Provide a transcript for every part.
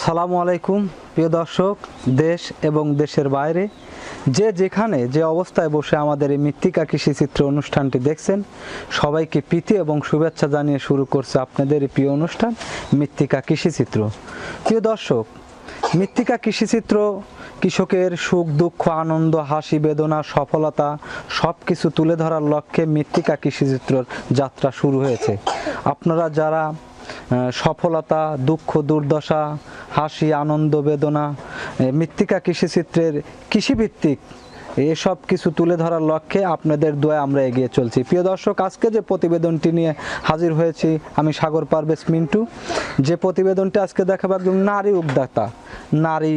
আসসালামু আলাইকুম, প্রিয় দর্শক, দেশ এবং দেশের বাইরে। যে যেখানে, যে অবস্থায় বসে আমাদের এই মৃত্তিকা কৃষি চিত্র অনুষ্ঠানটি দেখছেন, সবাইকে প্রীতি এবং শুভেচ্ছা জানিয়ে শুরু করছে আপনাদের এই প্রিয় অনুষ্ঠান, মৃত্তিকা কৃষি চিত্র। প্রিয় দর্শক, মৃত্তিকা কৃষিচিত্র কৃষকের সুখ, দুঃখ, আনন্দ, হাসি, বেদনা, সফলতা সব কিছু তুলে ধরার লক্ষ্যে মৃত্তিকা কৃষিচিত্রর যাত্রা শুরু হয়েছে। আপনারা যারা সফলতা, দুঃখ, দুর্দশা, হাসি, আনন্দ, বেদনা মৃত্তিকা কৃষিচিত্রের কৃষিভিত্তিক, এসব কিছু তুলে ধরার লক্ষ্যে আপনাদের দোয়া আমরা এগিয়ে চলছি। প্রিয় দর্শক, আজকে যে প্রতিবেদনটি নিয়ে হাজির হয়েছি, আমি সাগর পারভেজ মিন্টু। যে প্রতিবেদনটি আজকে দেখাবো জন্য নারী উদ্যোক্তা, নারী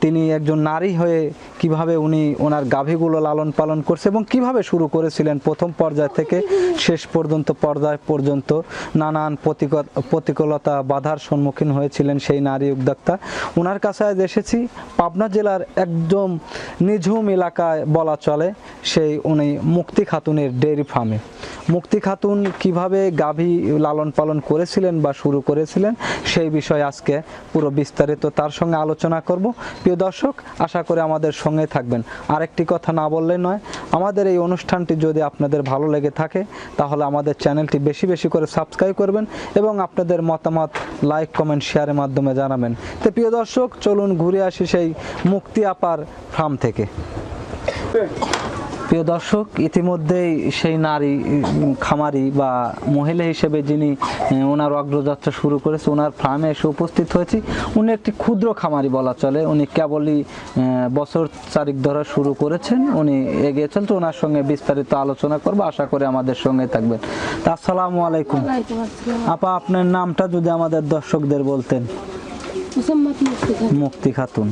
তিনি একজন নারী হয়ে কীভাবে উনি ওনার গাভীগুলো লালন পালন করছে এবং কীভাবে শুরু করেছিলেন প্রথম পর্যায় থেকে শেষ পর্যন্ত পর্যায় পর্যন্ত নানান প্রতিক- প্রতিকূলতা বাধার সম্মুখীন হয়েছিলেন সেই নারী উদ্যোক্তা। ওনার কাছে আজ এসেছি। পাবনা জেলার একদম নিঝুম এলাকায় বলা চলে, সেই উনি মুক্তি খাতুনের ডেয়ারি ফার্মে। মুক্তি খাতুন কীভাবে গাভী লালন পালন করেছিলেন বা শুরু করেছিলেন, সেই বিষয়ে আজকে পুরো বিস্তারিত তার সঙ্গে আলোচনা করব। প্রিয় দর্শক, আশা করে আমাদের সঙ্গে থাকবেন। আরেকটি কথা না বললে নয়, আমাদের এই অনুষ্ঠানটি যদি আপনাদের ভালো লেগে থাকে, তাহলে আমাদের চ্যানেলটি বেশি বেশি করে সাবস্ক্রাইব করবেন এবং আপনাদের মতামত লাইক, কমেন্ট, শেয়ারের মাধ্যমে জানাবেন। তো প্রিয় দর্শক, চলুন ঘুরে আসি সেই মুক্তি আপার ফার্ম থেকে। প্রিয় দর্শক ইতিমধ্যেই সেই নারী খামারি বা মহিলা হিসেবে যিনি ওনার অগ্রযাত্রা শুরু করেছে ওনার ফার্মে এসে উপস্থিত হয়েছি। উনি একটি ক্ষুদ্র খামারি বলা চলে। উনি কেবলই বছর চারিক ধরা শুরু করেছেন উনি এগিয়ে তো ওনার সঙ্গে বিস্তারিত আলোচনা করব। আশা করি আমাদের সঙ্গে থাকবেন। আসসালামু আলাইকুম। আপা আপনার নামটা যদি আমাদের দর্শকদের বলতেন। মুক্তি খাতুন।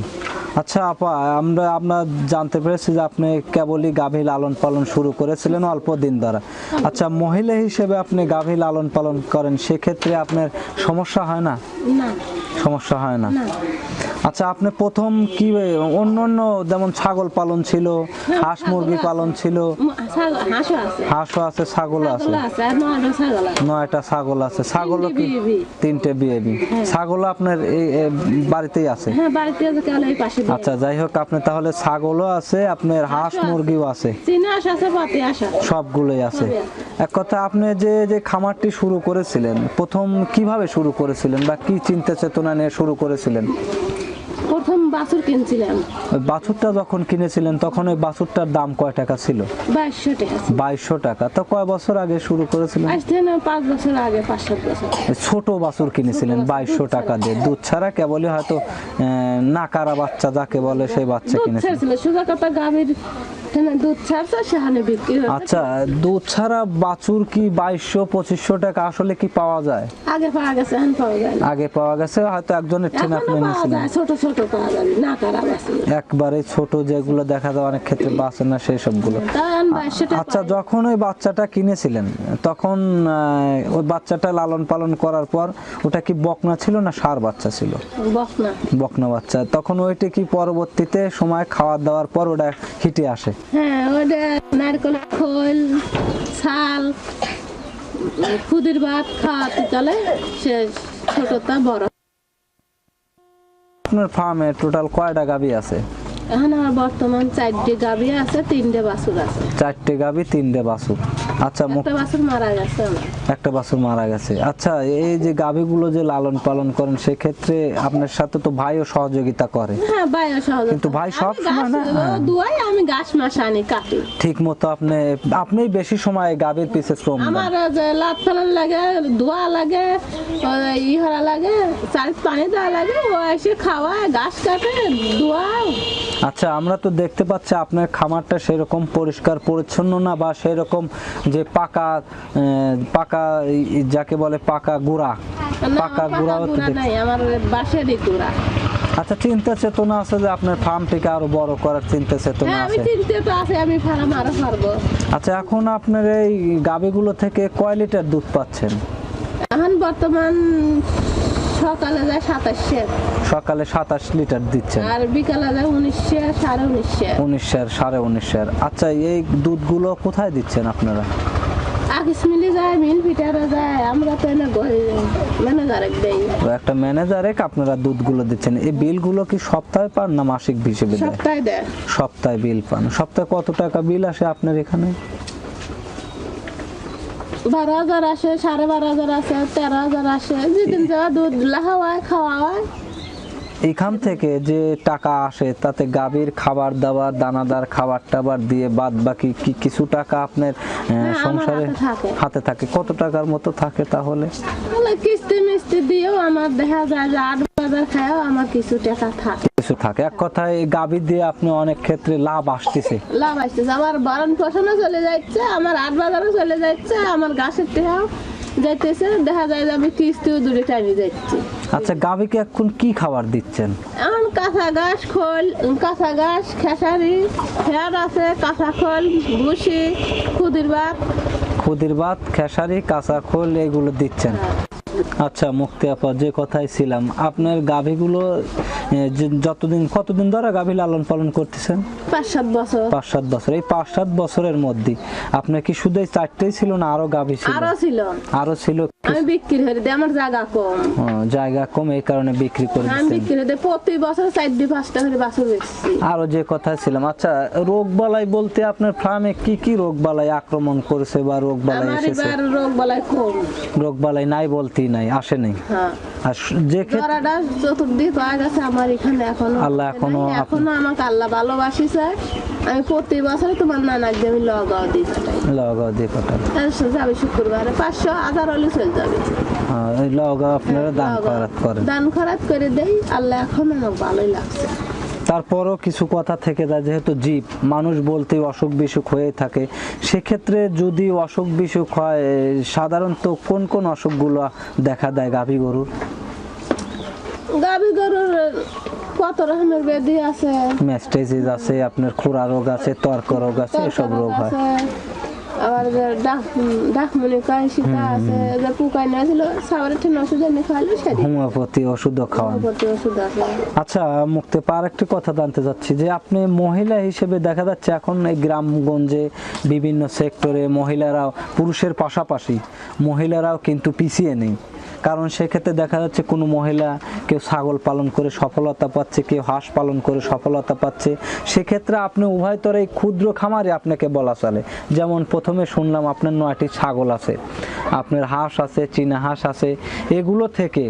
আচ্ছা আপা, আমরা আপনার জানতে পেরেছি যে আপনি কেবলই গাভী লালন পালন শুরু করেছিলেন অল্প দিন দ্বারা আচ্ছা মহিলা হিসেবে আপনি গাভী লালন পালন করেন, সেক্ষেত্রে আপনার সমস্যা হয় না? না। সমস্যা হয় না। আচ্ছা আপনি প্রথম কি অন্য অন্য যেমন ছাগল পালন ছিল হাঁস মুরগি পালন ছিল? হাঁসও আছে। ছাগলও আছে। ছাগল আছে নয়টা ছাগল আছে। ছাগল ছাগলও কি তিনটে বিয়ে। তিনটে বিয়ে বি ছাগল আপনার এই বাড়িতেই আছে? হ্যাঁ। আচ্ছা যাই হোক আপনি তাহলে ছাগলও আছে আপনার হাঁস মুরগিও আছে। সবগুলোই আছে। এক কথা আপনি যে যে খামারটি শুরু করেছিলেন প্রথম কীভাবে শুরু করেছিলেন বা কি চিন্তা চেতনা নিয়ে শুরু করেছিলেন? প্রথম বাছুর কিনছিলাম। বাছুরটা যখন কিনেছিলেন তখন ওই বাছুরটার দাম কয় টাকা ছিল? বাইশশো টাকা বাইশশো টাকা। তো কয় বছর আগে শুরু করেছিলেন? পাঁচ বছর আগে পাঁচ সাত বছর। ছোট বাছুর কিনেছিলেন বাইশশো টাকা দিয়ে। দুধ ছাড়া কেবলই হয়তো আহ, নাকারা বাচ্চা যাকে বলে সেই বাচ্চা কিনেছিলেন। সোজা কথা গাভীর আচ্ছা দুধ ছাড়া বাছুর কি বাইশশো পঁচিশশো টাকা আসলে কি পাওয়া যায়? আগে পাওয়া গেছে এখন পাওয়া যায় আগে পাওয়া গেছে হয়তো একজনের ট্রেন আপনি নিয়েছিলেন। ছোট ছোট পাওয়া যাবে না কারা একবারে ছোট যেগুলো দেখা যায় অনেক ক্ষেত্রে বাঁচে না সেই সবগুলো। আচ্ছা যখন ওই বাচ্চাটা কিনেছিলেন তখন ওই বাচ্চাটা লালন পালন করার পর ওটা কি বকনা ছিল না সার বাচ্চা ছিল? বক না বকনা বাচ্চা। তখন ওইটা কি পরবর্তীতে সময় খাওয়া দাওয়ার পর ওটা হিটে আসে? হ্যাঁ ওটা নারকেল খোল ছাল খুদির ভাত খাওয়াতে চলে। সে ছোটটা বড়। আপনার ফার্মে টোটাল কয়টা গাবি আছে? এখন আমার বর্তমান চারটে গাভী আছে তিনটে বাছুর আছে। চারটে গাবি তিনটে বাছুর। আচ্ছা একটা বাছুর মারা গেছে একটা বাছুর মারা গেছে। আচ্ছা এই যে গাভীগুলো যে লালন পালন করেন সেক্ষেত্রে আপনার সাথে তো ভাইও সহযোগিতা করে। হ্যাঁ বাইরে সহজ কিন্তু ভাই সব সময় না হ্যাঁ। দুয়াই আমি গাছ মাস আনি কাটি। ঠিক মতো আপনি আপনি বেশি সময় গাভীর পিছে শ্রম দেন। আমার যে লাত ফেলান লাগে ধোয়া লাগে ই হরা লাগে চারি পানি দেওয়া লাগে ও এসে খাওয়ায় ঘাস কাটে ধোয়ায় আচ্ছা আমরা তো দেখতে পাচ্ছি আপনার খামারটা সেরকম পরিষ্কার পরিচ্ছন্ন না বা সেরকম যে পাকা পাকা যাকে বলে পাকা গুড়া। পাকা গুড়া আমার আচ্ছা চিন্তা চেতনা আছে যে আপনার ফার্মটিকে আরও বড় করার চিন্তা চেতনা হ্যাঁ আছে? আছে আমি ফার্ম আরও পারব আচ্ছা এখন আপনার এই গাভীগুলো থেকে কয় লিটার দুধ পাচ্ছেন? এখন বর্তমান সকালে যায় সাতাশশে সকালে সাতাশ লিটার দিচ্ছেন। আর বিকালে যায় উনিশশো সাড়ে উনিশশো উনিশের সাড়ে উনিশের। আচ্ছা এই দুধগুলো কোথায় দিচ্ছেন আপনারা? মিলে যায় মিল যায় আমরা তো ম্যানেজার দেই। একটা ম্যানেজারে আপনারা দুধগুলো দিচ্ছেন। এই বিলগুলো কি সপ্তাহে পান না মাসিক হিসেবে দেয়? সপ্তাহে দেয়। সপ্তাহে বিল পান। সপ্তাহে কত টাকা বিল আসে আপনার এখানে? বারো হাজার আসে সাড়ে বারো হাজার আসে তেরো হাজার আসে। যেদিন যাওয়া দুধ লাহা হয় খাওয়া হয় এখান থেকে যে টাকা আসে তাতে গাভীর খাবার দাবার দানাদার খাবার টাবার দিয়ে বাদ বাকি কি কিছু টাকা আপনার আহ, সংসারে হাতে থাকে। কত টাকার মতো থাকে তাহলে? কিস্তি মিস্তি দিয়েও আমার দেখা যায় যে আমার কিছু টাকা থাকে। কিছু থাকে। এক কথায় দিয়ে আপনি অনেক ক্ষেত্রে লাভ আসতেছে। লাভ আসতেছে। আমার বারণ চলে যাচ্ছে আমার আট বাজারও চলে যাচ্ছে আমার গাছের টেহাও যাইতেছে। দেখা যায় যে আমি কিস্তিও দূরে যাচ্ছি আচ্ছা গাভীকে এখন কি খাবার দিচ্ছেন? এখন কাঁচা ঘাস খোল কাঁচা ঘাস খেসারি ফেয়ার আছে কাঁচা খোল ভুসি খুদির ভাত। খুদির ভাত খেসারি কাঁচা খোল এগুলো দিচ্ছেন। আচ্ছা মুক্তি আপা যে কথাই ছিলাম আপনার গাভীগুলো যতদিন কতদিন ধরে গাভী লালন পালন করতেছেন? পাঁচ সাত বছর। পাঁচ সাত বছর। এই পাঁচ সাত বছরের মধ্যে আপনার কি শুধু চারটেই ছিল না আরও গাভী ছিল? আরও ছিল। আরও ছিল আমি বিক্রি করে দিই আমার জায়গা কম। জায়গা কম এই কারণে বিক্রি করে আমি বিক্রি করে দিই প্রতি বছর চারটি পাঁচটা করে বাছুর বেচছি। আরও যে কথা ছিলাম আচ্ছা রোগ বালাই বলতে আপনার ফার্মে কি কি রোগ বালাই আক্রমণ করেছে বা রোগ বালাই এসেছে? এবার রোগ বলায় কম। রোগ বালাই নাই বলতেই নাই আসে নাই। হ্যাঁ। আর যে ক্ষেত্রে চতুর্দিক হয়ে গেছে আমার এখানে এখনও। আল্লাহ এখনও এখনও আমাকে আল্লাহ ভালোবাসিছে। আমি প্রতি বছর তোমার নানাক দিয়ে আমি লগাও দিই লগা দিয়ে কথা। যাবে শুক্রবারে পাঁচশো হাজার হলে চলে যাবে। ওই লগা আপনারা দান লগাও। করাত করেন। দান খরাত করে দেই আল্লাহ এখন আমার ভালোই লাগছে। তারপরও কিছু কথা থেকে যায় যেহেতু জীব মানুষ বলতে অসুখ বিসুখ হয়ে থাকে। সেক্ষেত্রে যদি অসুখ বিসুখ হয় সাধারণত কোন কোন অসুখগুলো দেখা দেয় গাভী গরুর? গাভী গরুর কত রকমের ব্যাধি আছে? ম্যাস্টাইসিস আছে আপনার খুরা রোগ আছে তর্ক রোগ আছে এসব রোগ হয়। আবার ডাক ডাক মনে সেটা আছে যে না ছিল সাবারের ওষুধ এনে সেটা হোমিওপ্যাথি ওষুধ খাওয়ান। হোমিওপ্যাথি ওষুধ আছে। আচ্ছা মুক্তি পার একটি কথা জানতে চাচ্ছি যে আপনি মহিলা হিসেবে দেখা যাচ্ছে এখন এই গ্রামগঞ্জে বিভিন্ন সেক্টরে মহিলারাও পুরুষের পাশাপাশি মহিলারাও কিন্তু পিছিয়ে নেই। কারণ সেক্ষেত্রে দেখা যাচ্ছে কোনো মহিলা কেউ ছাগল পালন করে সফলতা পাচ্ছে কেউ হাঁস পালন করে সফলতা পাচ্ছে। সেক্ষেত্রে আপনি উভয় তরে এই ক্ষুদ্র খামারে আপনাকে বলা চলে। যেমন প্রথমে শুনলাম আপনার নয়টি ছাগল আছে আপনার হাঁস আছে চীনা হাঁস আছে। এগুলো থেকে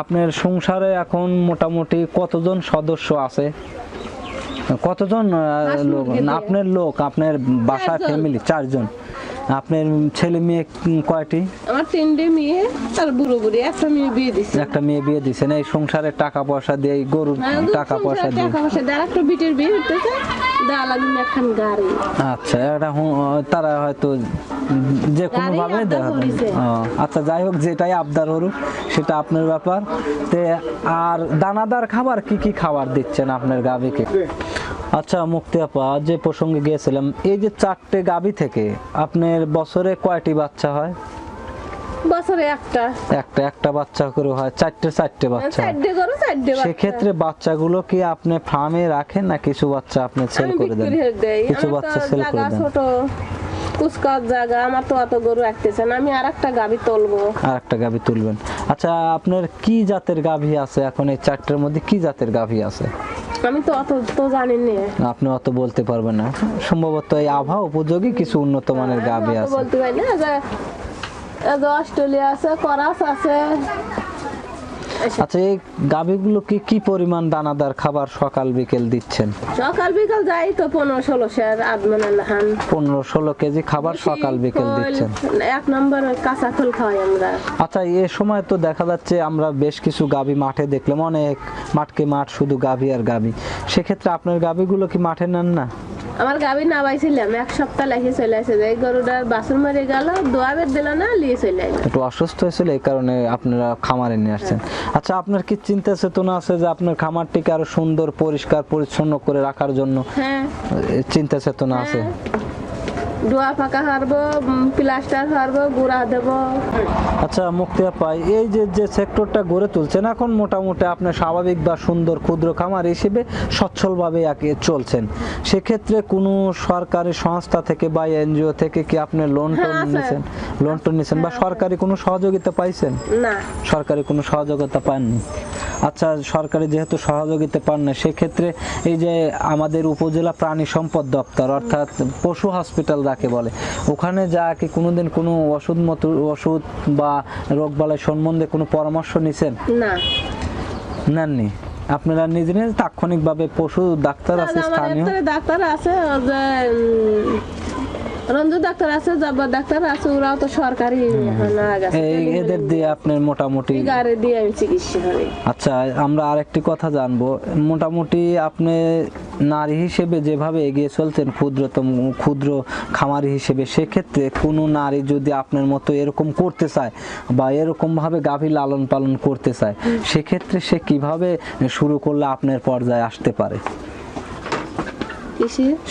আপনার সংসারে এখন মোটামুটি কতজন সদস্য আছে? কতজন লোক? আপনার লোক আপনার বাসা ফ্যামিলি চারজন। আপনার ছেলে মেয়ে কয়টি? আমার তিনটে মেয়ে আর বুড়ো বুড়ি একটা মেয়ে বিয়ে দিচ্ছে একটা মেয়ে বিয়ে দিচ্ছেন এই সংসারে টাকা পয়সা দিয়ে গরুর টাকা পয়সা দিয়ে। টাকা পয়সা দেয়। একটা বিটের বিয়ে হইতেছে দেওয়া লাগবে একখান গাড়ি। আচ্ছা এটা তারা হয়তো যে কোনো ভাবে দেখা আচ্ছা যাই হোক যেটাই আবদার হরুক সেটা আপনার ব্যাপার। তে আর দানাদার খাবার কি কি খাবার দিচ্ছেন আপনার গাভীকে? আচ্ছা মুক্তি আপা যে প্রসঙ্গে গিয়েছিলাম এই যে চারটে গাভী থেকে আপনার বছরে কয়টি বাচ্চা হয়? বছরে একটা। একটা একটা বাচ্চা করে হয় চারটে চারটে বাচ্চা। চারটে করো চারটে বাচ্চা। সেক্ষেত্রে বাচ্চাগুলো কি আপনি ফার্মে রাখেন না কিছু বাচ্চা আপনি সেল করে দেন? কিছু বাচ্চা সেল করে দেন। ছোট কুচকার জায়গা আমার তো অত গরু রাখতেছে না আমি আর একটা গাভি তুলবো। আর একটা গাভী তুলবেন। আচ্ছা আপনার কি জাতের গাভী আছে এখন এই চারটের মধ্যে? কি জাতের গাভী আছে? আমি তো অত তো জানি না। আপনি অত বলতে পারবেন না। সম্ভবত এই আবহাওয়া উপযোগী কিছু উন্নত মানের গাভী আমি আছে। বলতে পারি না যে অস্ট্রেলিয়া আছে করাস আছে। আচ্ছা এই গাভীগুলো কি কি পরিমাণ দানাদার খাবার সকাল বিকেল দিচ্ছেন? সকাল বিকাল যাই তো পনেরো ষোলো শের মানে লাহান পনেরো ষোলো কেজি খাবার সকাল বিকেল দিচ্ছেন। এক নম্বর কাঁচা খোল খাওয়াই আমরা। আচ্ছা এ সময় তো দেখা যাচ্ছে আমরা বেশ কিছু গাভী মাঠে দেখলাম অনেক মাঠকে মাঠ শুধু গাভী আর গাভী। সেক্ষেত্রে আপনার গাভীগুলো কি মাঠে নেন না? আমার গাভি আমি এক সপ্তাহ লাগিয়ে চলে আসে যে এই গরুটার বাসন মারে গেল দোয়াবের দিল না লিয়ে চলে আসে। একটু অসুস্থ হয়েছিল এই কারণে আপনারা খামারে নিয়ে আসছেন। আচ্ছা আপনার কি চিন্তা চেতনা আছে যে আপনার খামারটিকে আরও সুন্দর পরিষ্কার পরিচ্ছন্ন করে রাখার জন্য? হ্যাঁ। চিন্তা চেতনা আছে? ডোয়া ফাঁকা হারবো প্লাস্টার হারবো গুড়া দেবো। আচ্ছা মুক্তিয়া পাই। এই যে যে সেক্টরটা গড়ে তুলছেন এখন মোটামুটি আপনি স্বাভাবিক বা সুন্দর ক্ষুদ্র খামার হিসেবে সচ্ছলভাবে একে চলছেন। সেক্ষেত্রে কোনো সরকারি সংস্থা থেকে বা এনজিও থেকে কি আপনি লোন টোন হ্যাঁ, নিয়েছেন লোন টোন নিয়েছেন বা সরকারি কোনো সহযোগিতা পাইছেন? না। সরকারি কোনো সহযোগিতা পাননি? আচ্ছা সরকারি যেহেতু সহযোগিতা পান না সেক্ষেত্রে এই যে আমাদের উপজেলা প্রাণী সম্পদ দপ্তর অর্থাৎ পশু হসপিটাল যাকে বলে। ওখানে যা কি কোনোদিন কোনো ওষুধ মতো ওষুধ বা রোগবালাই সম্বন্ধে কোনো পরামর্শ নিছেন? না। নেননি? আপনারা নিজে নিজে তাৎক্ষণিকভাবে পশু ডাক্তার আছে স্থানীয়? ডাক্তার আছে যে রঞ্জু ডাক্তার আছে জব্বর ডাক্তার আছে ওরাও তো সরকারি এই এদের দিয়ে আপনার মোটামুটি গাড়ি দিয়ে আমি চিকিৎসা করি। আচ্ছা আমরা আরেকটি কথা জানব। মোটামুটি আপনি নারী হিসেবে যেভাবে এগিয়ে চলতেন ক্ষুদ্রতম ক্ষুদ্র খামারি হিসেবে সেক্ষেত্রে কোনো নারী যদি আপনার মতো এরকম করতে চায় বা এরকমভাবে গাভীর গাভী লালন পালন করতে চায় সেক্ষেত্রে সে কীভাবে শুরু করলে আপনার পর্যায়ে আসতে পারে?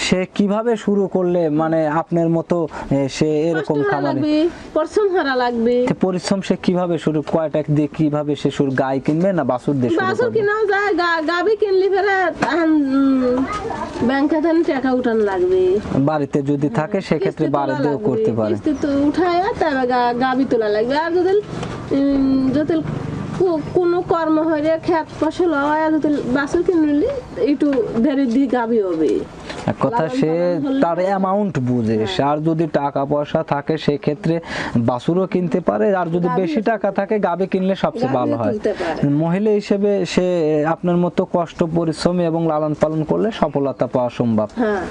সে কীভাবে শুরু করলে মানে আপনার মতো সে এরকম খামারে পরিশ্রম হারা লাগবে। পরিশ্রম সে কীভাবে শুরু কয়টা দিয়ে কীভাবে সে শুরু গায়ে কিনবে না বাছুর দিয়ে বাছুর কিনাও যায় গাবি কিনলি ফেরে ব্যাংকে থেকে টাকা উঠান লাগবে। বাড়িতে যদি থাকে সেক্ষেত্রে বাড়িতেও করতে পারে। কিস্তি তো উঠায় তবে গাবি তোলা লাগবে। আর যদি যদি কোনো কর্ম হয়ে খেত ফসল হয় আর বাছুর কিনলি একটু দেরি দিয়ে গাবি হবে। কথা সে তার অ্যামাউন্ট বুঝে। সে আর যদি টাকা পয়সা থাকে সেক্ষেত্রে বাছুরও কিনতে পারে আর যদি বেশি টাকা থাকে গাবে কিনলে সবচেয়ে ভালো হয়। মহিলা হিসেবে সে আপনার মতো কষ্ট পরিশ্রমী এবং লালন পালন করলে সফলতা পাওয়া সম্ভব। হ্যাঁ।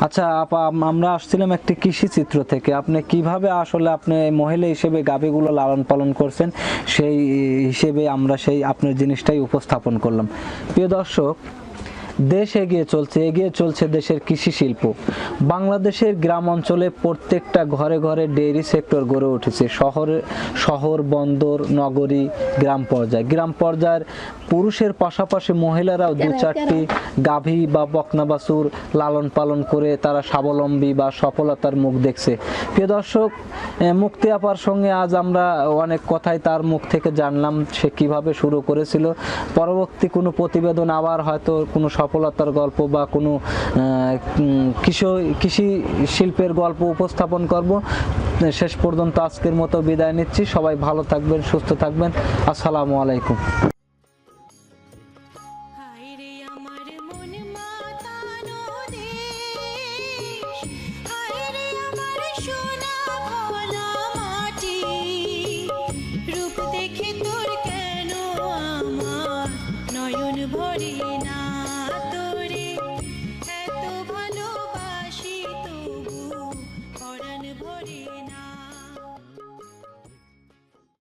আচ্ছা আপা আমরা আসছিলাম একটি কৃষি চিত্র থেকে। আপনি কীভাবে আসলে আপনি মহিলা হিসেবে গাভীগুলো লালন পালন করছেন? সেই হিসেবে আমরা সেই আপনার জিনিসটাই উপস্থাপন করলাম। প্রিয় দর্শক দেশ এগিয়ে চলছে এগিয়ে চলছে দেশের কৃষি শিল্প। বাংলাদেশের গ্রাম অঞ্চলে প্রত্যেকটা ঘরে ঘরে ডেইরি সেক্টর গড়ে উঠেছে। শহরে শহর বন্দর নগরী গ্রাম পর্যায়ে। গ্রাম পর্যায়ের পুরুষের পাশাপাশি মহিলারাও দু চারটি গাভী বা বকনা বাছুর লালন পালন করে তারা স্বাবলম্বী বা সফলতার মুখ দেখছে। প্রিয় দর্শক মুক্তি আপার সঙ্গে আজ আমরা অনেক কথাই তার মুখ থেকে জানলাম সে কীভাবে শুরু করেছিল। পরবর্তী কোনো প্রতিবেদন আবার হয়তো কোনো সফলতার গল্প বা কোনো কৃষি কৃষি শিল্পের গল্প উপস্থাপন করব। শেষ পর্যন্ত আজকের মতো বিদায় নিচ্ছি। সবাই ভালো থাকবেন, সুস্থ থাকবেন। আসসালামু আলাইকুম।